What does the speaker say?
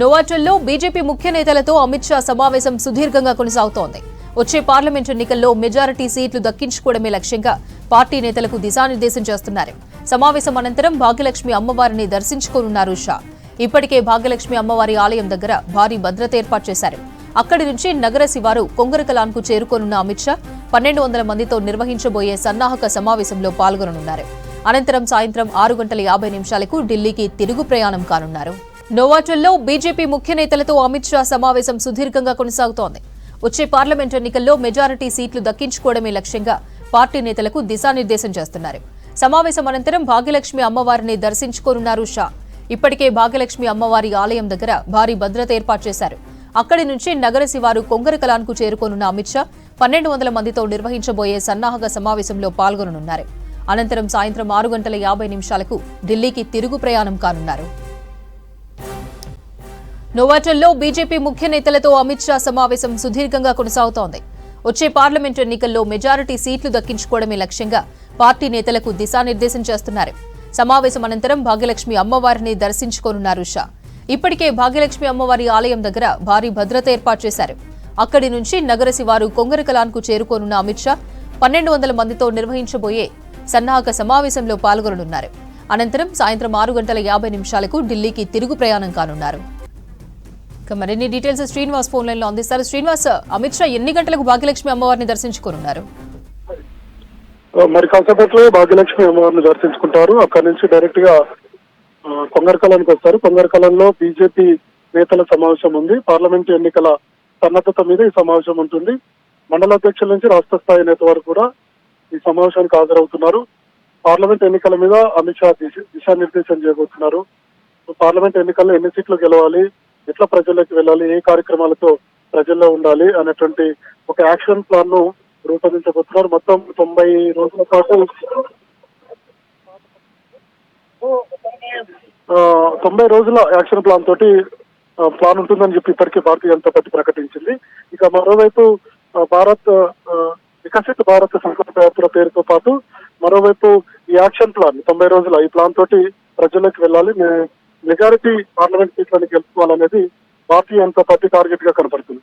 నోవాటల్లో BJP ముఖ్య నేతలతో అమిత్ షా సమావేశం సుదీర్ఘంగా కొనసాగుతోంది. వచ్చే పార్లమెంట్ ఎన్నికల్లో మెజారిటీ సీట్లు దక్కించుకోవడమే లక్ష్యంగా పార్టీ నేతలకు దిశానిర్దేశం చేస్తున్నారు. సమావేశం అనంతరం భాగ్యలక్ష్మి అమ్మవారిని దర్శించుకోనున్నారు షా. ఇప్పటికే భాగ్యలక్ష్మి అమ్మవారి ఆలయం దగ్గర భారీ భద్రత ఏర్పాటు చేశారు. అక్కడి నుంచి నగర శివారు కొంగరకలాన్కు చేరుకోనున్న అమిత్ షా పన్నెండు వందల మందితో నిర్వహించబోయే సన్నాహక సమావేశంలో పాల్గొననున్నారు. అనంతరం సాయంత్రం ఆరు గంటల యాభై నిమిషాలకు ఢిల్లీకి తిరుగు ప్రయాణం కానున్నారు. నోవాటల్లో బీజేపీ ముఖ్య నేతలతో అమిత్ షా సమావేశం సుదీర్ఘంగా కొనసాగుతోంది. వచ్చే పార్లమెంట్ ఎన్నికల్లో మెజారిటీ సీట్లు దక్కించుకోవడమే లక్ష్యంగా పార్టీ నేతలకు దిశానిర్దేశం చేస్తున్నారు. సమావేశం అనంతరం భాగ్యలక్ష్మి అమ్మవారిని దర్శించుకోనున్నారు షా. ఇప్పటికే భాగ్యలక్ష్మి అమ్మవారి ఆలయం దగ్గర భారీ భద్రత ఏర్పాటు చేశారు. అక్కడి నుంచి నగర శివారు కొంగరకలాన్కు చేరుకోనున్న అమిత్ షా పన్నెండు వందల మందితో నిర్వహించబోయే సన్నాహక సమావేశంలో పాల్గొననున్నారు. అనంతరం సాయంత్రం ఆరు గంటల యాభై నిమిషాలకు ఢిల్లీకి తిరుగు ప్రయాణం కానున్నారు. నోవాటల్లో బీజేపీ ముఖ్య నేతలతో అమిత్ షా సమావేశం సుదీర్ఘంగా కొనసాగుతోంది. వచ్చే పార్లమెంట్ ఎన్నికల్లో మెజారిటీ సీట్లు దక్కించుకోవడమే లక్ష్యంగా పార్టీ నేతలకు దిశానిర్దేశం చేస్తున్నారు. సమావేశం అనంతరం భాగ్యలక్ష్మి అమ్మవారిని దర్శించుకోనున్నారు షా. ఇప్పటికే భాగ్యలక్ష్మి అమ్మవారి ఆలయం దగ్గర భారీ భద్రత ఏర్పాటు చేశారు. అక్కడి నుంచి నగర శివారు కొంగరకలాన్కు చేరుకోనున్న అమిత్ షా పన్నెండు వందల మందితో నిర్వహించబోయే సన్నాహక సమావేశంలో పాల్గొననున్నారు. అనంతరం సాయంత్రం ఆరు గంటల యాభై నిమిషాలకు ఢిల్లీకి తిరుగు ప్రయాణం కానున్నారు. ఇక మరిన్ని డీటెయిల్స్ శ్రీనివాస్ ఫోన్ లైన్లో అందిస్తారు శ్రీనివాస్ అమిత్ షా ఎన్ని గంటలకు భాగ్యలక్ష్మి అమ్మవారిని దర్శించుకోనున్నారు? మరి కాసేపట్లో భాగ్యలక్ష్మి అమ్మవారిని దర్శించుకుంటారు. అక్కడి నుంచి డైరెక్ట్గా ఆ, కొంగరకలానికి వస్తారు. కొంగరకలంలో బీజేపీ నేతల సమావేశం ఉంది. పార్లమెంట్ ఎన్నికల సన్నద్ధత మీద ఈ సమావేశం ఉంటుంది. మండల అధ్యక్షుల నుంచి రాష్ట్ర స్థాయి నేత వారు కూడా ఈ సమావేశానికి హాజరవుతున్నారు. పార్లమెంట్ ఎన్నికల మీద అమిత్ షా దిశానిర్దేశం చేయబోతున్నారు. పార్లమెంట్ ఎన్నికల్లో ఎన్ని సీట్లు గెలవాలి? ఎట్లా ప్రజల్లోకి వెళ్ళాలి ఏ కార్యక్రమాలతో ప్రజల్లో ఉండాలి అనేటువంటి ఒక యాక్షన్ ప్లాన్ను రూపొందించబోతున్నారు. మొత్తం తొంభై రోజుల పాటు ఆ, తొంభై రోజుల యాక్షన్ ప్లాన్ తోటి ప్లాన్ ఉంటుందని చెప్పి ఇప్పటికే భారతీయ జనతా పార్టీ ప్రకటించింది. ఇక మరోవైపు భారత్ వికసిత భారత భారత్ సంకల్ప యాత్ర పేరుతో పాటు మరోవైపు ఈ యాక్షన్ ప్లాన్ తొంభై రోజుల ఈ ప్లాన్ తోటి ప్రజల్లోకి వెళ్ళాలి. మెజారిటీ పార్లమెంట్ సీట్లను గెలుచుకోవాలనేది భారతీయ జనతా పార్టీ టార్గెట్గా కనపడుతుంది.